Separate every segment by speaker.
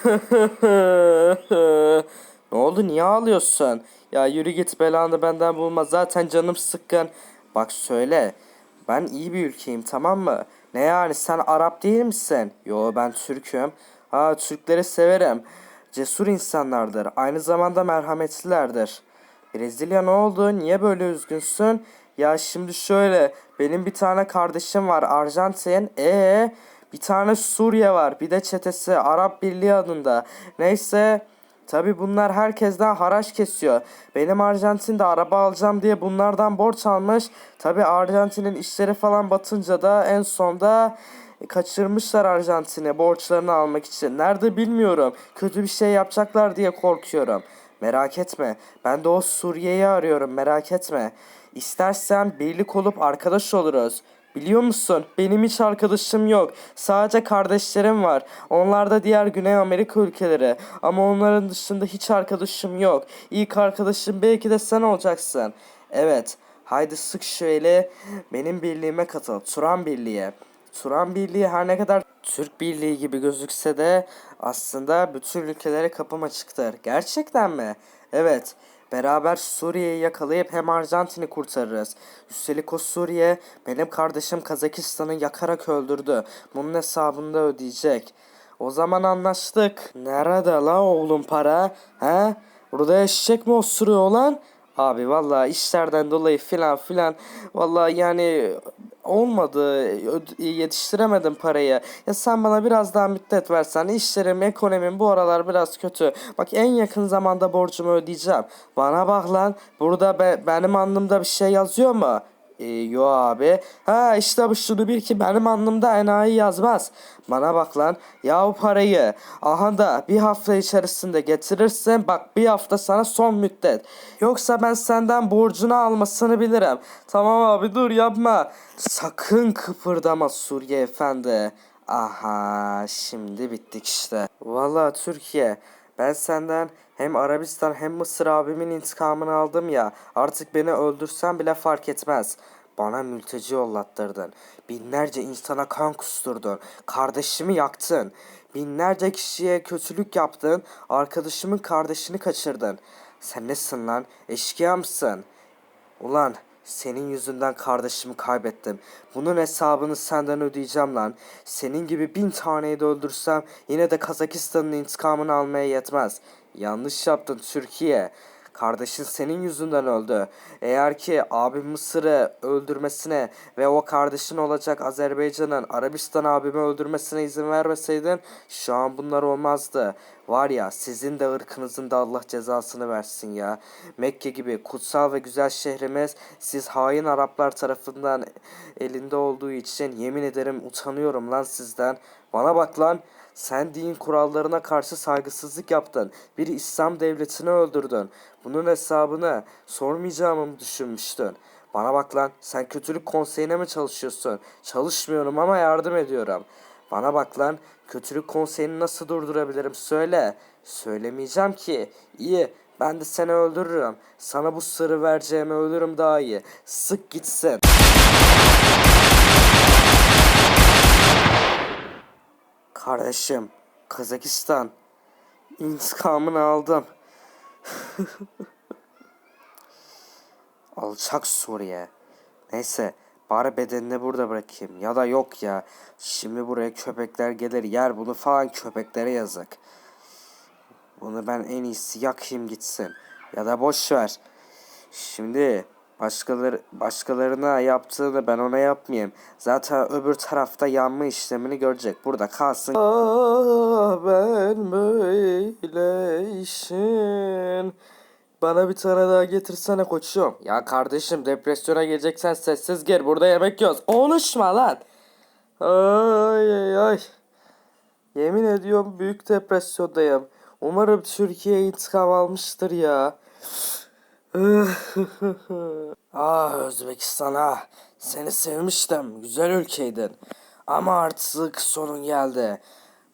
Speaker 1: ne oldu niye ağlıyorsun? Ya yürü git belanı benden bulma zaten canım sıkkın. Bak söyle ben iyi bir ülkeyim tamam mı? Ne yani sen Arap değil misin? Yo ben Türk'üm. Ha Türkleri severim. Cesur insanlardır. Aynı zamanda merhametlilerdir. Brezilya ne oldu? Niye böyle üzgünsün? Ya şimdi şöyle benim bir tane kardeşim var Arjantin. Ee bir tane Suriye var. Bir de çetesi Arap Birliği adında. Neyse Tabi bunlar herkesten haraç kesiyor. Benim Arjantin'de araba alacağım diye bunlardan borç almış. Tabi Arjantin'in işleri falan batınca da en sonda kaçırmışlar Arjantin'e borçlarını almak için. Nerede bilmiyorum. Kötü bir şey yapacaklar diye korkuyorum. Merak etme. Ben de o Suriye'yi arıyorum merak etme. İstersen birlik olup arkadaş oluruz. Biliyor musun? Benim hiç arkadaşım yok. Sadece kardeşlerim var. Onlar da diğer Güney Amerika ülkeleri. Ama onların dışında hiç arkadaşım yok. İlk arkadaşım belki de sen olacaksın. Evet. Haydi sık şöyle benim birliğime katıl. Turan Birliği'ye. Turan Birliği her ne kadar Türk Birliği gibi gözükse de aslında bütün ülkelere kapım açıktır. Gerçekten mi? Evet. Beraber Suriye'yi yakalayıp hem Arjantin'i kurtarırız. Üstelik o Suriye benim kardeşim Kazakistan'ı yakarak öldürdü. Bunun hesabını da ödeyecek. O zaman anlaştık. Nerede la oğlum para? He? Burada eşek mi osuruyor lan? Abi vallahi işlerden dolayı filan filan vallahi yani olmadı yetiştiremedim parayı. Ya sen bana biraz daha müddet versen işlerim ekonomim bu aralar biraz kötü. Bak en yakın zamanda borcumu ödeyeceğim. Bana bak lan burada be- benim alnımda bir şey yazıyor mu? Ee, yo abi. Ha işte bu şunu bir ki benim alnımda enayi yazmaz. Bana bak lan. Ya o parayı aha da bir hafta içerisinde getirirsen bak bir hafta sana son müddet. Yoksa ben senden borcunu almasını bilirim. Tamam abi dur yapma. Sakın kıpırdama Suriye efendi. Aha şimdi bittik işte. Vallahi Türkiye ben senden hem Arabistan hem Mısır abimin intikamını aldım ya. Artık beni öldürsen bile fark etmez. Bana mülteci yollattırdın. Binlerce insana kan kusturdun. Kardeşimi yaktın. Binlerce kişiye kötülük yaptın. Arkadaşımın kardeşini kaçırdın. Sen nesin lan? Eşkıya mısın? Ulan senin yüzünden kardeşimi kaybettim. Bunun hesabını senden ödeyeceğim lan. Senin gibi bin taneyi de öldürsem yine de Kazakistan'ın intikamını almaya yetmez. Yanlış yaptın Türkiye. Kardeşin senin yüzünden öldü. Eğer ki abim Mısır'ı öldürmesine ve o kardeşin olacak Azerbaycan'ın Arabistan abimi öldürmesine izin vermeseydin şu an bunlar olmazdı. Var ya sizin de ırkınızın da Allah cezasını versin ya. Mekke gibi kutsal ve güzel şehrimiz siz hain Araplar tarafından elinde olduğu için yemin ederim utanıyorum lan sizden. Bana bak lan. Sen din kurallarına karşı saygısızlık yaptın. Bir İslam devletini öldürdün. Bunun hesabını sormayacağımı mı düşünmüştün? Bana bak lan sen kötülük konseyine mi çalışıyorsun? Çalışmıyorum ama yardım ediyorum. Bana bak lan kötülük konseyini nasıl durdurabilirim söyle. Söylemeyeceğim ki. İyi ben de seni öldürürüm. Sana bu sırrı vereceğime ölürüm daha iyi. Sık gitsin. Kardeşim, Kazakistan. İntikamını aldım. Alçak Suriye. Neyse, bari bedenini burada bırakayım. Ya da yok ya. Şimdi buraya köpekler gelir yer bunu falan köpeklere yazık. Bunu ben en iyisi yakayım gitsin. Ya da boş ver. Şimdi başkaları başkalarına yaptığını ben ona yapmayayım. Zaten öbür tarafta yanma işlemini görecek. Burada kalsın. Ah ben böyle işin. Bana bir tane daha getirsene koçum. Ya kardeşim depresyona gireceksen sessiz gir. Burada yemek yiyoruz. Konuşma lan. Ay ay ay. Yemin ediyorum büyük depresyondayım. Umarım Türkiye intikam almıştır ya. ah Özbekistan ah. Seni sevmiştim. Güzel ülkeydin. Ama artık sonun geldi.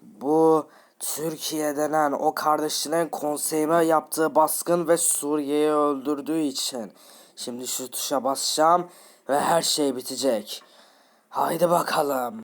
Speaker 1: Bu Türkiye denen o kardeşinin konseyime yaptığı baskın ve Suriye'yi öldürdüğü için. Şimdi şu tuşa basacağım ve her şey bitecek. Haydi bakalım.